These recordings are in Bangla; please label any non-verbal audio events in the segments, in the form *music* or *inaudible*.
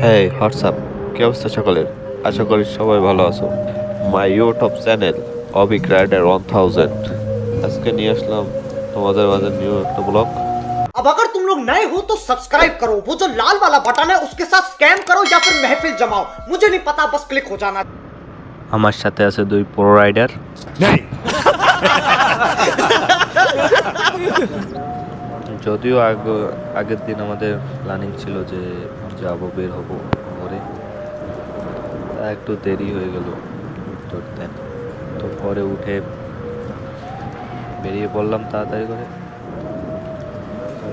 হ্যাঁ হোয়াটসঅ্যাপ কি অবস্থা সকলের আশা করি সবাই ভালো আছো my YouTube channel Abhik Rider one thousand আজকে নিয়ে আসলাম তোমাদের মাঝে নিউ একটা ব্লগ अब अगर तुम लोग नए हो तो सब्सक्राइब करो वो जो लाल वाला बटन है उसके साथ स्कैम करो या फिर महफिल जमाओ मुझे नहीं पता बस क्लिक हो जाना আমার সাথে আছে দুই প্রো রাইডার যদিও আগ আগের দিন আমাদের প্ল্যানিং ছিল যে যাব, বের হব ভোরে তা একটু দেরি হয়ে গেল ধরতে। তো পরে উঠে বেরিয়ে পড়লাম তাড়াতাড়ি করে।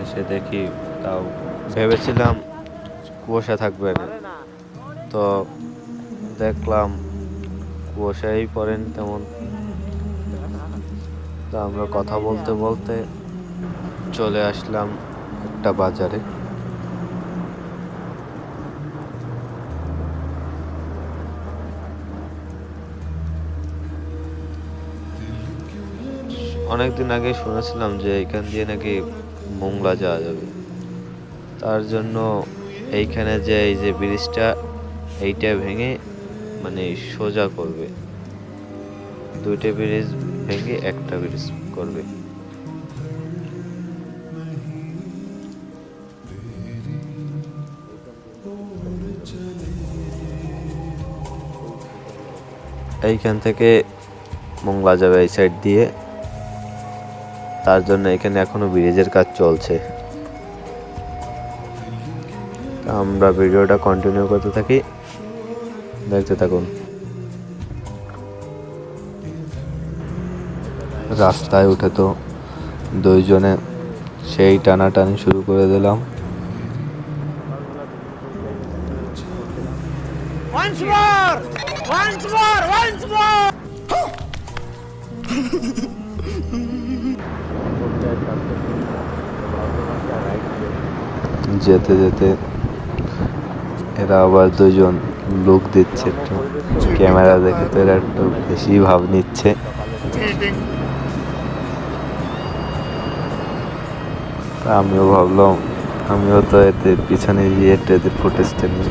এসে দেখি তাও ভেবেছিলাম কুয়াশা থাকবে না তো দেখলাম কুয়াশাই পড়েন তেমন। তা আমরা কথা বলতে বলতে চলে আসলাম একটা বাজারে। অনেকদিন আগে শুনেছিলাম যে এখান দিয়ে নাকি মোংলা যাওয়া যাবে। তার জন্য এইখানে যে এই যে ব্রিজটা, এইটা ভেঙে মানে সোজা করবে। দুইটা ব্রিজ ভেঙে একটা ব্রিজ করবে। এইখান থেকে মোংলা যাবে এই সাইড দিয়ে। তার জন্য এখানে এখনও ব্রিজের কাজ চলছে। আমরা ভিডিওটা কন্টিনিউ করতে থাকি। দেখতে থাকুন। রাস্তায় উঠে তো দুইজনে সেই টানাটানি শুরু করে দিলাম। *laughs* যেতে যেতে এরা আবার দুজন লুক দিচ্ছে, একটু ক্যামেরা দেখে তো এরা একটু বেশি ভাব নিচ্ছে। আমিও ভাবলাম, আমিও তো এতে পিছনে গিয়ে একটু এদের ফুটেজটা নিই।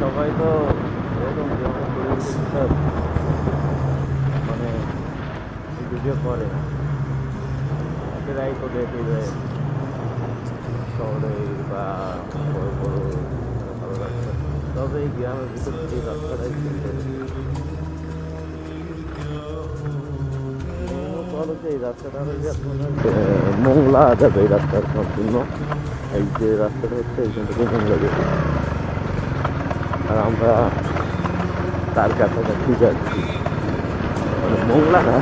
সবাই তো এরকম যেমন পরিবেশ মানে ভিডিও করে এরাই তো দেখে যে শহরে বা বড় বড় ভালো রাস্তা তবে এই গ্রামের ভিতর থেকে রাস্তাটাই সুন্দর মেন হচ্ছে এই রাস্তাটা হচ্ছে আপনার মোংলা যাবে এই রাস্তার সম্পূর্ণ এই যে রাস্তাটা হচ্ছে এইখান থেকে মোংলা যাবে আর আমরা তার কাছাকাছি যাচ্ছি মানে মোংলা না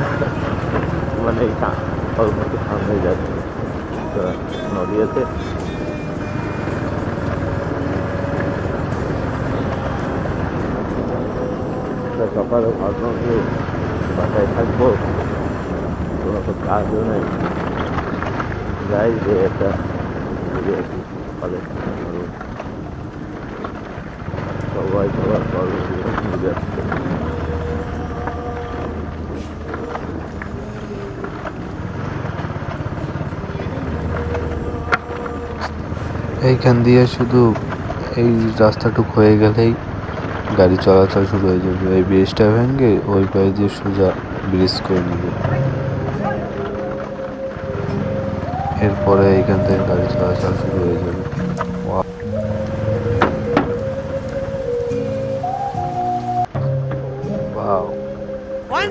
মানে এই কা- অলমোস্ট সামনে যাচ্ছি তো নদীয়াতে তা সকালে ভাবলাম যে বাসায় থাকব কোনো তো কাজও নেই যাই যে একটা ঘুরে আসি সকালে এইখান দিয়ে শুধু এই রাস্তাটুক হয়ে গেলেই গাড়ি চলাচল শুরু হয়ে যাবে। এই ব্রিজটা ভেঙে ওই পায়ে দিয়ে সোজা ব্রিজ করে নেবে। এরপরে এইখান থেকে গাড়ি চলাচল শুরু হয়ে যাবে।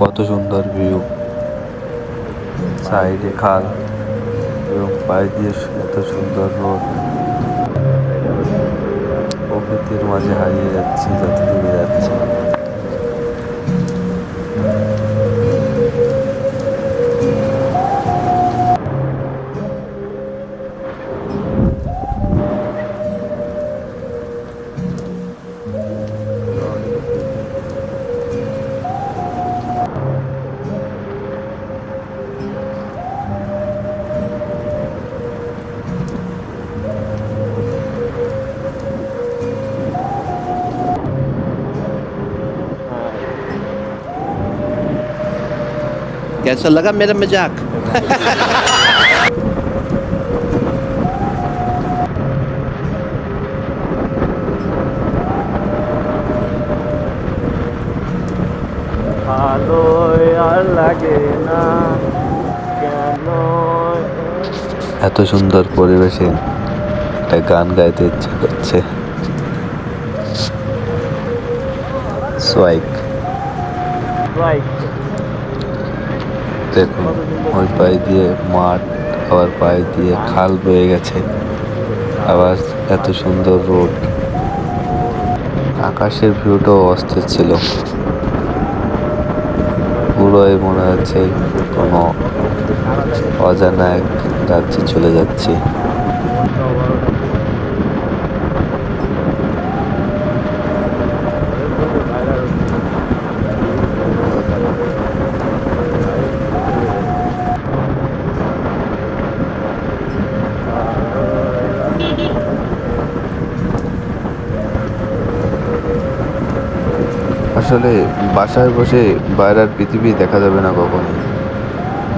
কত সুন্দর ভিউ সাইডে খাল এবং পায়ে দিয়ে এত সুন্দর রোড। প্রকৃতির মাঝে হারিয়ে যাচ্ছে যত দূরে যাচ্ছি। कैसा लगा मेरा मजाक ভালো আর লাগে না কেন এত সুন্দর পরিবেশে একটা গান গাইতে ইচ্ছে করছে সোয়াইক বাইক দেখুন, ওই পায়ে দিয়ে মাঠ, আবার পায়ে দিয়ে খাল বয়ে গেছে। আবার এত সুন্দর রোড। আকাশের ভিউটাও অস্থির ছিল। পুরোই মনে হচ্ছে কোনো অজানা এক রাজ্যে চলে যাচ্ছি। আসলে বাসায় বসে বাইরের পৃথিবী দেখা যাবে না কখনো।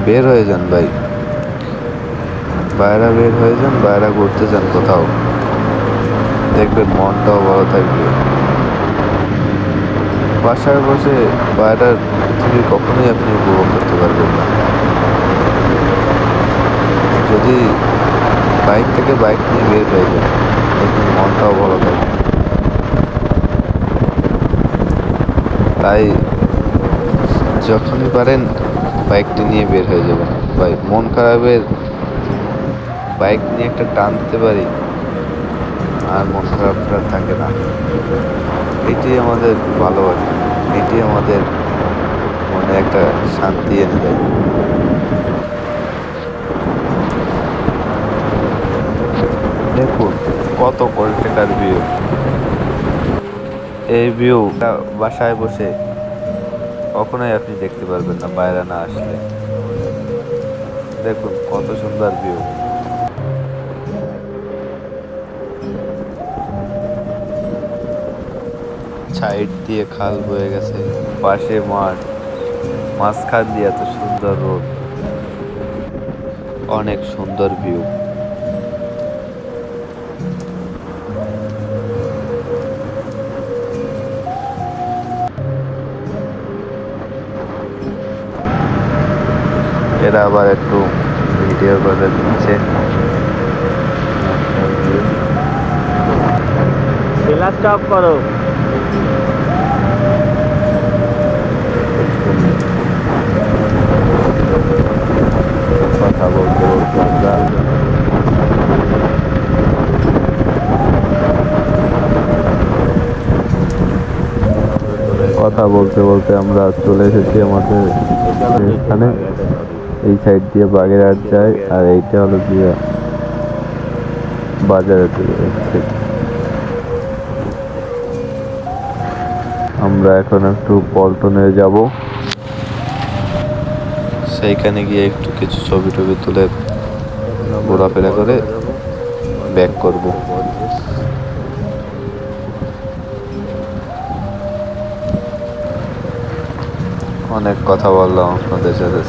বের হয়ে যান ভাই। বাইরা বের হয়ে যান, বাইরা ঘুরতে যান কোথাও। দেখবেন মনটাও ভালো থাকবে। বাসায় বসে বাইরের পৃথিবী কখনোই আপনি উপভোগ করতে পারবেন না। যদি বাইক থেকে বাইক নিয়ে বের হয়ে যান, দেখবেন মনটাও ভালো থাকবে। তাই যখনই পারেন বাইকটি নিয়ে বের হয়ে যাবেন। ভাই, মন খারাপের বাইক নিয়ে একটা টান দিতে পারি, আর মন খারাপটা থাকে না। এটি আমাদের ভালো আর এটি আমাদের মনে একটা শান্তি এনে দেয়। দেখুন, কত কোটি টাকার ভিউ এই ভিউ বাসায় বসে কখনোই আপনি দেখতে পারবেন না, বাইরে না আসলে। দেখুন কত সুন্দর ভিউ সাইড দিয়ে খাল বয়ে গেছে, পাশে মাঠ। মাঝখান দিয়ে এত সুন্দর রোড। অনেক সুন্দর ভিউ এরা আবার একটু ভিডিও করে দিচ্ছে। স্টপ করো। কথা বলতে বলতে আমরা কথা বলতে বলতে আমরা চলে এসেছি আমাদের এখানে। এই সাইড দিয়ে বাগেরহাট যায়, আর এইটা হলো গিয়ে বাজারে চলে আমরা এখন একটু পল্টনে যাব। সেইখানে গিয়ে একটু কিছু ছবি টবি তুলে ঘোরাফেরা করে ব্যাক করব। অনেক কথা বললাম আপনাদের সাথে।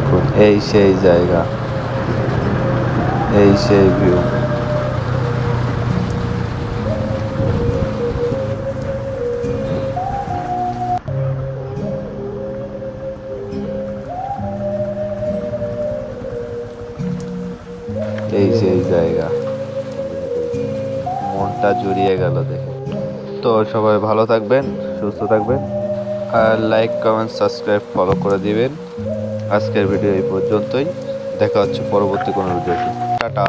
দেখুন, এই সেই জায়গা, এই সেই ভিউ এই সেই জায়গা। মনটা জুড়িয়ে গেল দেখে। তো সবাই ভালো থাকবেন, সুস্থ থাকবেন। আর লাইক কমেন্ট সাবস্ক্রাইব ফলো করে দিবেন। আজকের ভিডিও এই পর্যন্তই। দেখা হচ্ছে পরবর্তী কোনো ভিডিওতে। টাটা।